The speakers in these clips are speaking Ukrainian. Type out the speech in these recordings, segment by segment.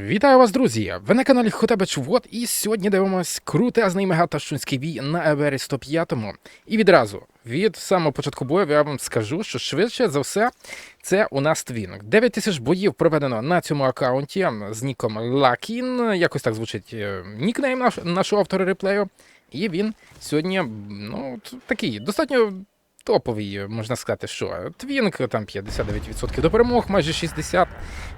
Вітаю вас, друзі! Ви на каналі Хотебич Вот, і сьогодні дивимось крутезний мегаташунський бій на Евері 105. І відразу від самого початку бою я вам скажу, що швидше за все це у нас твінок. 9 тисяч боїв проведено на цьому аккаунті з ніком Лакін. Якось так звучить е, нікнейм наш, нашого автора реплею. І він сьогодні ну, такий достатньо топовий, можна сказати, що Твінк там 59% до перемог, майже 60,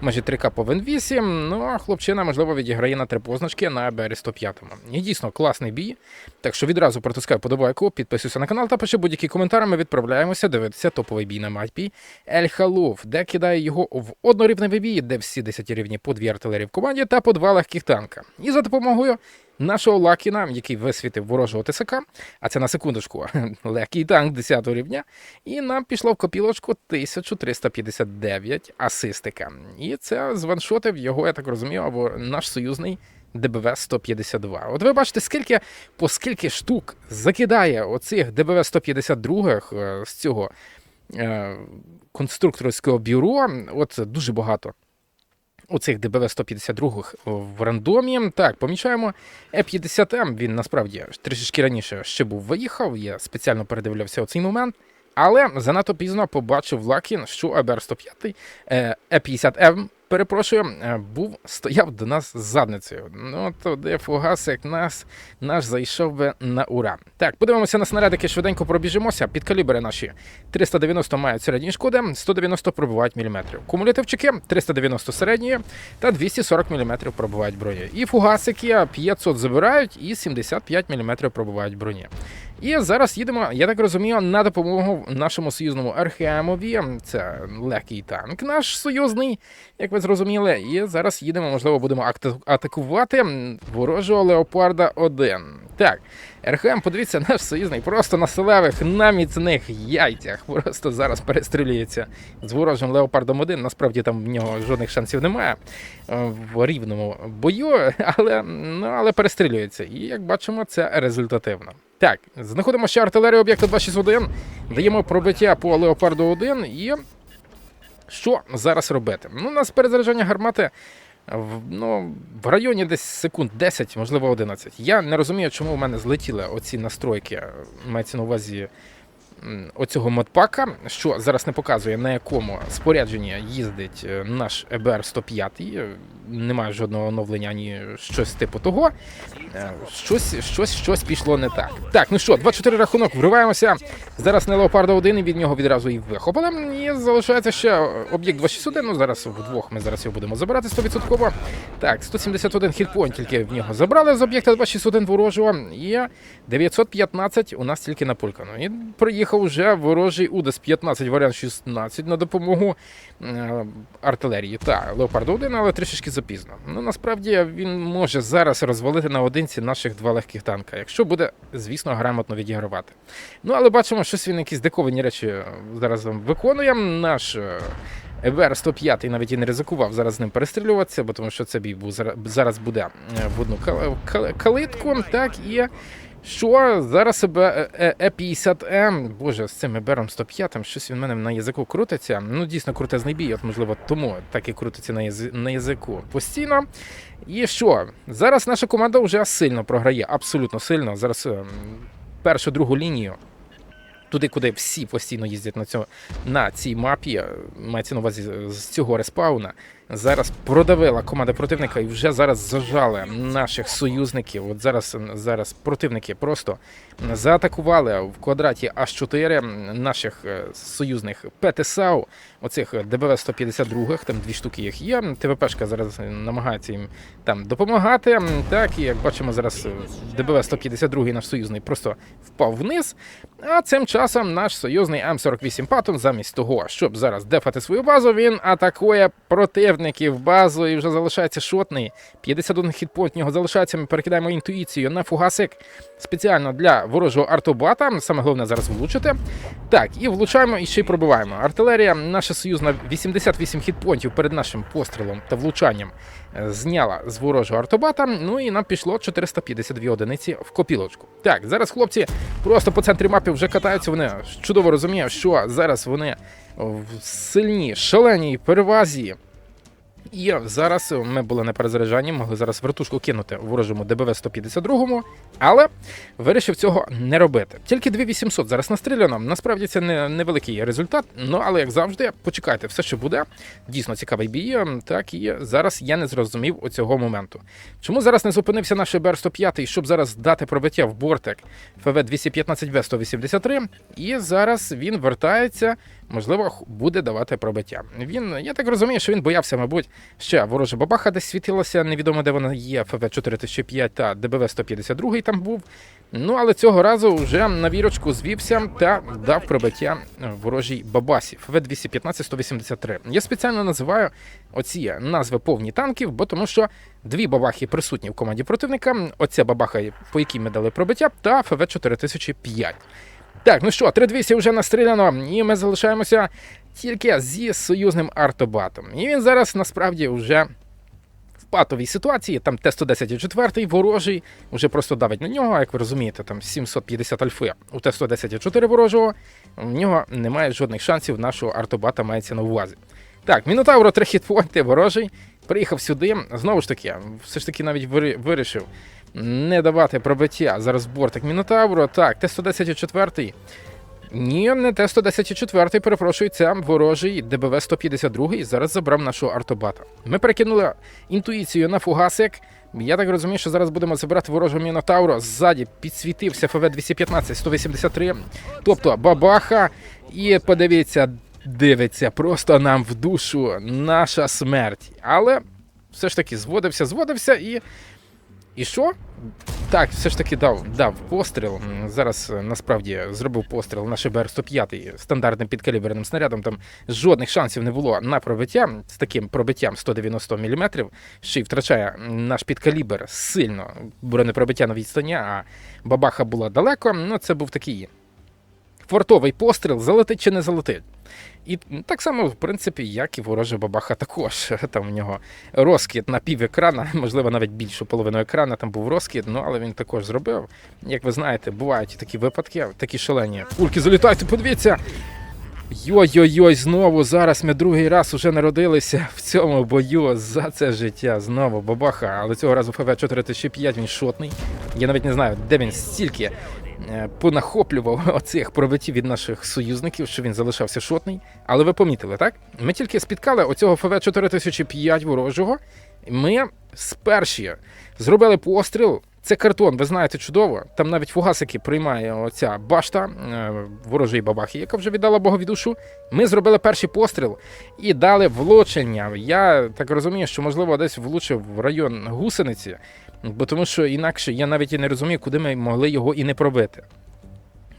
майже 3К по Вен 8. Ну а хлопчина, можливо, відіграє на три позначки на БР 105. І дійсно класний бій. Так що відразу протискаю подобайку, підписуйся на канал та пиши будь-які коментарі. Ми відправляємося дивитися топовий бій на мапі Ель Халуф, де кидає його в однорівневий бій, де всі 10 рівні по дві артилерії в команді та по два легких танка. І за допомогою нашого Лакіна, який висвітив ворожого ТСК, а це на секундочку, легкий танк 10 рівня, і нам пішло в копілочку 1359 асистика. І це званшотив його, я так розумію, або наш союзний ДБВ 152. От ви бачите, скільки по скільки штук закидає оцих ДБВ 152 е, з цього е, конструкторського бюро. От дуже багато. Оцих ДБВ 152 в рандомі. Так, помічаємо Е50М. Він насправді трішечки раніше ще був виїхав. Я спеціально передивлявся у цей момент. Але занадто пізно побачив Лакін, що АБР 105 е, Е50М, перепрошую, е, був стояв до нас з задницею. Ну то де фугасик нас наш зайшов би на ура. Так, подивимося на снарядики, швиденько пробіжимося. Підкалібри наші 390 мають середні шкоди, 190 пробувають міліметрів. Кумулятивчики 390 середні та 240 мм пробувають броні. І фугасики 500 забирають і 75 мм пробувають броні. І зараз їдемо, я так розумію, на допомогу нашому союзному Архемові. Це легкий танк наш союзний, як ви зрозуміли. І зараз їдемо, можливо, будемо атакувати ворожого Леопарда 1. Так, РХМ, подивіться, наш союзний просто на селевих, на міцних яйцях. Просто зараз перестрілюється з ворожим Леопардом 1. Насправді там в нього жодних шансів немає е, в рівному бою, але, ну, але перестрілюється. І як бачимо, це результативно. Так, знаходимо ще артилерію об'єкту 261, даємо пробиття по Леопарду 1 і. Що зараз робити? Ну, у нас перезаряджання гармати в, ну, в районі десь секунд 10, можливо 11. Я не розумію, чому у мене злетіли оці настройки, мається на увазі оцього модпака, що зараз не показує, на якому спорядженні їздить е, наш ЕБР 105. Е, Немає жодного оновлення, ні щось типу того. Е, Щось, щось, щось пішло не так. Так, ну що, 24 рахунок, вриваємося. Зараз на Леопарда 1 і від нього відразу і вихопили. І залишається ще об'єкт 261. Ну зараз вдвох ми зараз його будемо забирати 100%. Так, 171 хітпоінт тільки в нього забрали з об'єкта 261 ворожого. І 915 у нас тільки напулькано. І приїхав вже ворожий УДЕС 15 варіант 16 на допомогу е, артилерії. Так, Леопард 1, але трішечки запізно. Ну насправді він може зараз розвалити наодинці наших два легких танка, якщо буде, звісно, грамотно відігравати. Ну але бачимо, щось він якісь диковані речі е, зараз виконує. Наш е, ЕВР 105 навіть і не ризикував зараз з ним перестрілюватися, бо тому що це бій був зараз буде е, в одну кал- кал- калитку. Так і що зараз себе Е50М, боже, з цим ЕБРом 105, щось він в мене на язику крутиться. Ну, дійсно крутезний бій, от можливо, тому так і крутиться на, на язику постійно. І що? Зараз наша команда вже сильно програє, абсолютно сильно. Зараз ем, першу другу лінію. Туди, куди всі постійно їздять на цьому на цій мапі, е, мається на увазі з цього респауна. Зараз продавила команда противника і вже зараз зажали наших союзників. От зараз, зараз противники просто заатакували в квадраті H4 наших е, союзних ПТСАУ, оцих ДБВ 152 там дві штуки їх є. ТВПшка зараз намагається їм там допомагати. Так, і як бачимо, зараз е, ДБВ 152 наш союзний просто впав вниз. А цим часом наш союзний М48 Паттон, замість того, щоб зараз дефати свою базу, він атакує противників базу і вже залишається шотний. 51 хітпойнт в нього залишається. Ми перекидаємо інтуїцію на фугасик спеціально для ворожого артобата. Саме головне зараз влучити. Так, і влучаємо і ще й пробиваємо. Артилерія, наша союзна 88 хітпойнтів перед нашим пострілом та влучанням е, зняла з ворожого артобата. Ну і нам пішло 452 одиниці в копілочку. Так, зараз хлопці просто по центрі мапи вже катаються. Вони чудово розуміють, що зараз вони в сильній, шаленій перевазі. І зараз ми були на перезаряджанні, могли зараз вертушку кинути у ворожому ДБВ 152 але вирішив цього не робити. Тільки 2800 зараз настріляно. Насправді це не невеликий результат. Ну але як завжди, почекайте, все що буде. Дійсно цікавий бій. Так і зараз я не зрозумів оцього моменту. Чому зараз не зупинився наш БР 105 щоб зараз дати пробиття в бортик ФВ 215 В 183 І зараз він вертається. Можливо, буде давати пробиття. Він, я так розумію, що він боявся, мабуть, ще ворожа бабаха десь світилася, невідомо де вона є, ФВ 4005 та ДБВ 152 там був. Ну, але цього разу вже на вірочку звівся та дав пробиття ворожій бабасі ФВ 215 183. Я спеціально називаю оці назви повні танків, бо тому що дві бабахи присутні в команді противника. Оця бабаха, по якій ми дали пробиття, та ФВ 4005. Так, ну що, 3200 вже настріляно, і ми залишаємося тільки зі союзним артобатом. І він зараз насправді вже в патовій ситуації. Там Т-110-4 ворожий, вже просто давить на нього, як ви розумієте, там 750 альфи у Т-110-4 ворожого. В нього немає жодних шансів нашого артобата мається на увазі. Так, Мінотавро 3 хітпойнти ворожий. Приїхав сюди. Знову ж таки, все ж таки навіть вирішив не давати пробиття. Зараз бортик Мінотавро. Так, Т-110-4. Ні, не Т-110-4, перепрошую, це ворожий ДБВ 152 і зараз забрав нашого артобата. Ми перекинули інтуїцію на фугасик. Я так розумію, що зараз будемо забирати ворожого Мінотавро. Ззаді підсвітився ФВ-215 183, тобто бабаха. І подивіться, дивиться просто нам в душу наша смерть. Але все ж таки зводився, зводився і. І що? Так, все ж таки дав, дав постріл. Зараз е, насправді зробив постріл на ШБР 105 стандартним підкаліберним снарядом. Там жодних шансів не було на пробиття з таким пробиттям 190 мм. Ще й втрачає наш підкалібр сильно бронепробиття на відстані, а бабаха була далеко. Ну, це був такий фортовий постріл, залетить чи не залетить. І так само, в принципі, як і ворожа бабаха також. Там у нього розкид на пів екрана, можливо, навіть більшу половину екрана там був розкид, ну але він також зробив. Як ви знаєте, бувають такі випадки, такі шалені. Кульки залітайте, подивіться! Йой-йой-йой, знову зараз ми другий раз уже народилися в цьому бою за це життя. Знову бабаха, але цього разу ФВ 4005 він шотний. Я навіть не знаю, де він стільки понахоплював оцих пробиттів від наших союзників, що він залишався шотний. Але ви помітили, так? Ми тільки спіткали оцього ФВ 4005 ворожого. Ми сперші зробили постріл. Це картон, ви знаєте чудово. Там навіть фугасики приймає оця башта е, ворожої бабахи, яка вже віддала Богові душу. Ми зробили перший постріл і дали влучення. Я так розумію, що можливо десь влучив в район гусениці, бо тому що інакше я навіть і не розумію, куди ми могли його і не пробити.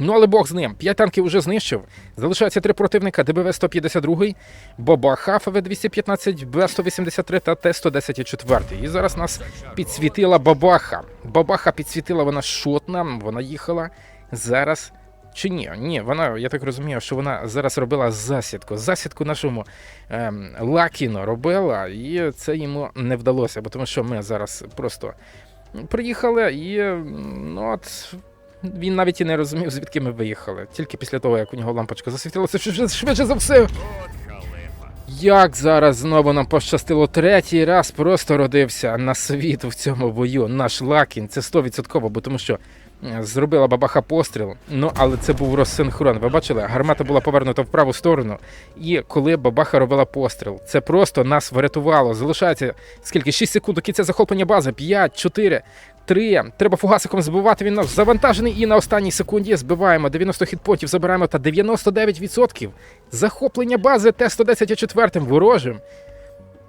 Ну, але Бог з ним. П'ять танків вже знищив. Залишається три противника: ДБВ 152, Бабаха ФВ 215, Б 183 та Т 110 4. І зараз нас підсвітила Бабаха. Бабаха підсвітила, вона шотна, вона їхала зараз. Чи ні? Ні, вона, я так розумію, що вона зараз робила засідку. Засідку нашому ем, Лакіно робила, і це йому не вдалося, бо тому що ми зараз просто приїхали і ну от. Він навіть і не розумів, звідки ми виїхали. Тільки після того, як у нього лампочка засвітилася, швидше, швидше за все. Як зараз знову нам пощастило третій раз просто родився на світ в цьому бою. Наш Лакін, це 100%, бо тому що зробила бабаха постріл. Ну, але це був розсинхрон. Ви бачили, гармата була повернута в праву сторону. І коли бабаха робила постріл, це просто нас врятувало. Залишається скільки? 6 секунд до кінця захоплення бази. 5, 4, 3. Треба фугасиком збивати. Він нас завантажений. І на останній секунді збиваємо 90 хітпотів, забираємо та 99% захоплення бази Т-110 4 ворожим.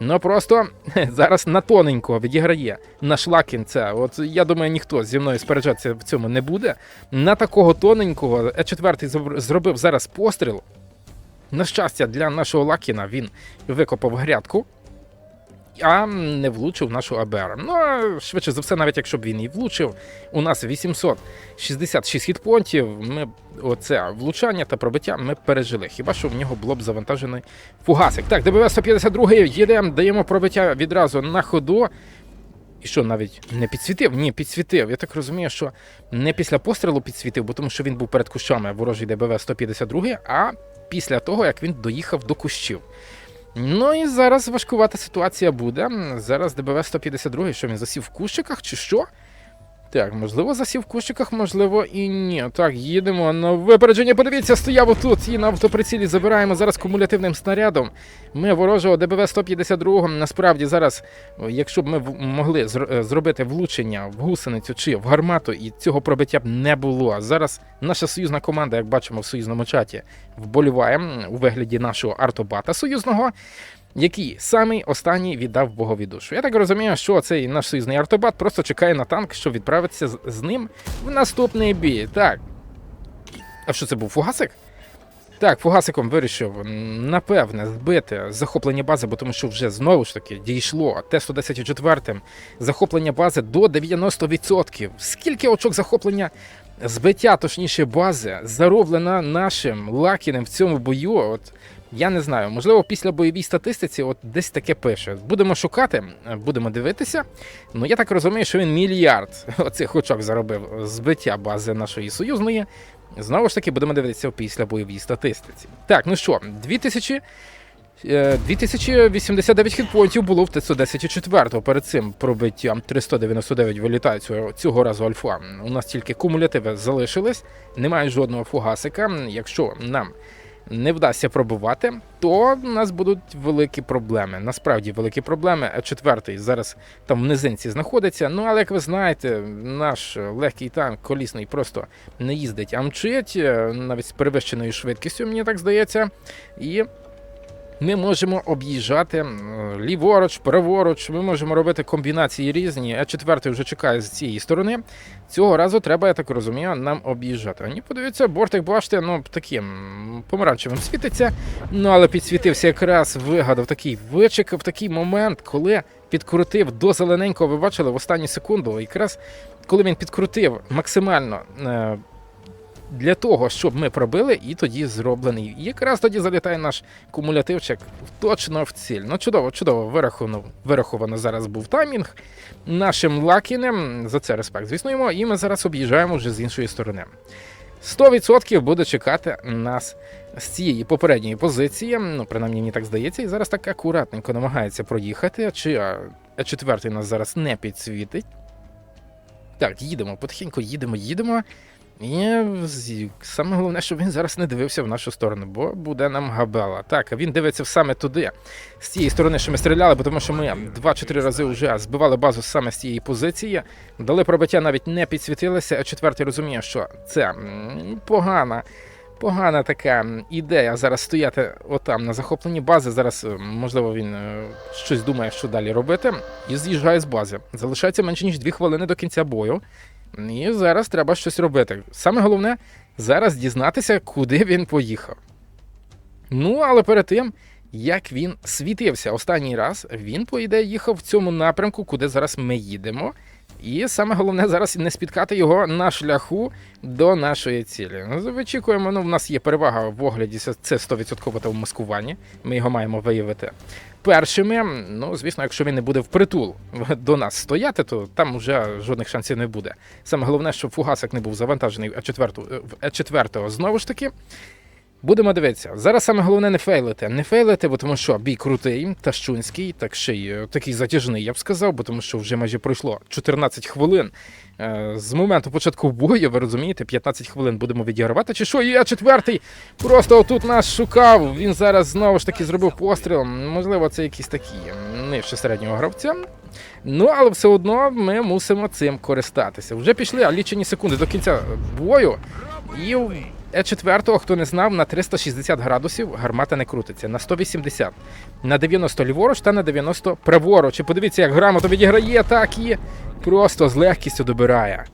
Ну просто зараз на тоненько відіграє наш Лакін. Це от я думаю, ніхто зі мною спереджатися в цьому не буде. На такого тоненького Е4 зробив зараз постріл. На щастя, для нашого Лакіна він викопав грядку, а не влучив нашу АБР. Ну, а швидше за все, навіть якщо б він і влучив, у нас 866 хітпонтів. Ми оце влучання та пробиття ми пережили. Хіба що в нього було б завантажений фугасик. Так, ДБВ 152 їдемо, даємо пробиття відразу на ходу. І що навіть не підсвітив? Ні, підсвітив. Я так розумію, що не після пострілу підсвітив, бо тому що він був перед кущами ворожий ДБВ 152, а після того, як він доїхав до кущів. Ну і зараз важкувата ситуація буде. Зараз ДБВ 152, що він засів в кущиках, чи що? Так, можливо, засів в кущиках, можливо, і ні. Так, їдемо на випередження. Подивіться, стояв отут і на автоприцілі забираємо зараз кумулятивним снарядом. Ми ворожого ДБВ 152 насправді зараз, якщо б ми могли е, зробити влучення в гусеницю чи в гармату, і цього пробиття б не було. Зараз наша союзна команда, як бачимо в союзному чаті, вболіває у вигляді нашого артобата союзного. Який самий останній віддав Богові душу. Я так розумію, що цей наш союзний артобат просто чекає на танк, щоб відправитися з, ним в наступний бій. Так. А що це був фугасик? Так, фугасиком вирішив, напевне, збити захоплення бази, бо тому що вже знову ж таки дійшло Т-114 захоплення бази до 90%. Скільки очок захоплення збиття, точніше, бази, зароблена нашим Лакіним в цьому бою? От я не знаю, можливо, після бойовій статистиці от десь таке пише. Будемо шукати, е, будемо дивитися. Ну я так розумію, що він мільярд оцих очок заробив збиття бази нашої союзної. Знову ж таки, будемо дивитися після бойовій статистиці. Так, ну що, 2000. е, 2089 хітпоінтів було в Т-114 перед цим пробиттям 399 вилітає цього, цього разу альфа. У нас тільки кумулятиви залишились, немає жодного фугасика. Якщо нам не вдасться пробувати, то в нас будуть великі проблеми. Насправді великі проблеми. А четвертий зараз там в низинці знаходиться. Ну але як ви знаєте, наш легкий танк колісний просто не їздить, а мчить е, навіть з перевищеною швидкістю, мені так здається. І ми можемо об'їжджати ліворуч, праворуч, ми можемо робити комбінації різні, а четвертий вже чекає з цієї сторони. Цього разу треба, я так розумію, нам об'їжджати. Мені подивіться, бортик, бачите, ну таким помаранчевим світиться. Ну але підсвітився якраз, вигадав такий, вичекав такий момент, коли підкрутив до зелененького, ви бачили в останню секунду, якраз коли він підкрутив максимально. Для того, щоб ми пробили, і тоді зроблений. І якраз тоді залітає наш кумулятивчик точно в ціль. Ну, чудово, чудово, вираховано, вираховано зараз був таймінг нашим лакінем. За це респект, звісно, йому. І ми зараз об'їжджаємо вже з іншої сторони. 100% буде чекати нас з цієї попередньої позиції. Ну, принаймні, мені так здається, і зараз так акуратненько намагається проїхати. Чи а, четвертий нас зараз не підсвітить. Так, їдемо, потихеньку їдемо, їдемо. І саме головне, щоб він зараз не дивився в нашу сторону, бо буде нам габела. Так, він дивиться саме туди, з тієї сторони, що ми стріляли, бо тому що ми 2-4 рази вже збивали базу саме з цієї позиції. Дали пробиття, навіть не підсвітилися, а четвертий розуміє, що це погана. Погана така ідея зараз стояти отам на захопленні бази. Зараз, е, можливо, він е, щось думає, що далі робити, і з'їжджає з бази. Залишається менше ніж 2 хвилини до кінця бою. І зараз треба щось робити. Саме головне зараз дізнатися, куди він поїхав. Ну, але перед тим, як він світився останній раз, він, по ідеї, їхав в цьому напрямку, куди зараз ми їдемо. І саме головне зараз не спіткати його на шляху до нашої цілі. Ну, Вичікуємо, ну, в нас є перевага в огляді, це це 100% та в маскуванні. Ми його маємо виявити першими. Ну, звісно, якщо він не буде впритул до нас стояти, то там вже жодних шансів не буде. Саме головне, щоб фугасик не був завантажений в Е4, в Е4 знову ж таки. Будемо дивитися. Зараз саме головне не фейлити. Не фейлити, бо тому що бій крутий, тащунський, так ще й е, такий затяжний, я б сказав, бо тому що вже майже пройшло 14 хвилин. Е, З моменту початку бою, ви розумієте, 15 хвилин будемо відігравати. Чи що? Я четвертий просто отут нас шукав. Він зараз знову ж таки зробив постріл. Можливо, це якісь такі нижче середнього гравця. Ну, але все одно ми мусимо цим користатися. Вже пішли а лічені секунди до кінця бою. І Е4, хто не знав, на 360 градусів гармата не крутиться, на 180, на 90 ліворуч та на 90 праворуч. І подивіться, як грамотно відіграє, так і просто з легкістю добирає.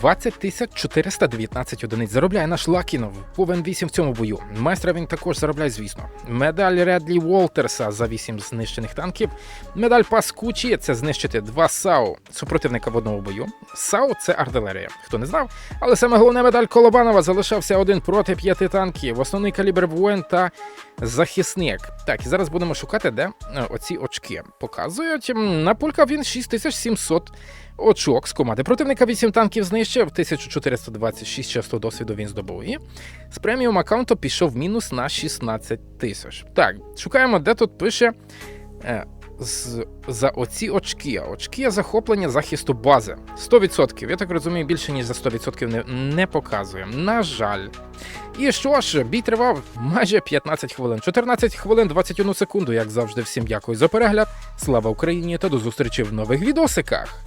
20 тисяч 419 одиниць заробляє наш Лакінов. Повен 8 в цьому бою. Майстра він також заробляє, звісно. Медаль Редлі Волтерса за 8 знищених танків. Медаль Паскучі це знищити два САУ супротивника в одному бою. САУ це артилерія. Хто не знав, але саме головне медаль Колобанова залишався один проти п'яти танків. Основний калібр воїн та захисник. Так, і зараз будемо шукати, де е, оці очки показують. М, На пулька він 6700 очок з команди противника 8 танків знищено. ще в 1426 часу досвіду він здобув. І з преміум аккаунту пішов мінус на 16 тисяч. Так, шукаємо, де тут пише. Е, з, за оці очки. Очки захоплення захисту бази. 100%. Я так розумію, більше ніж за 100% не, не показує. На жаль. І що ж, бій тривав майже 15 хвилин. 14 хвилин 21 секунду, як завжди. Всім дякую за перегляд. Слава Україні та до зустрічі в нових відосиках.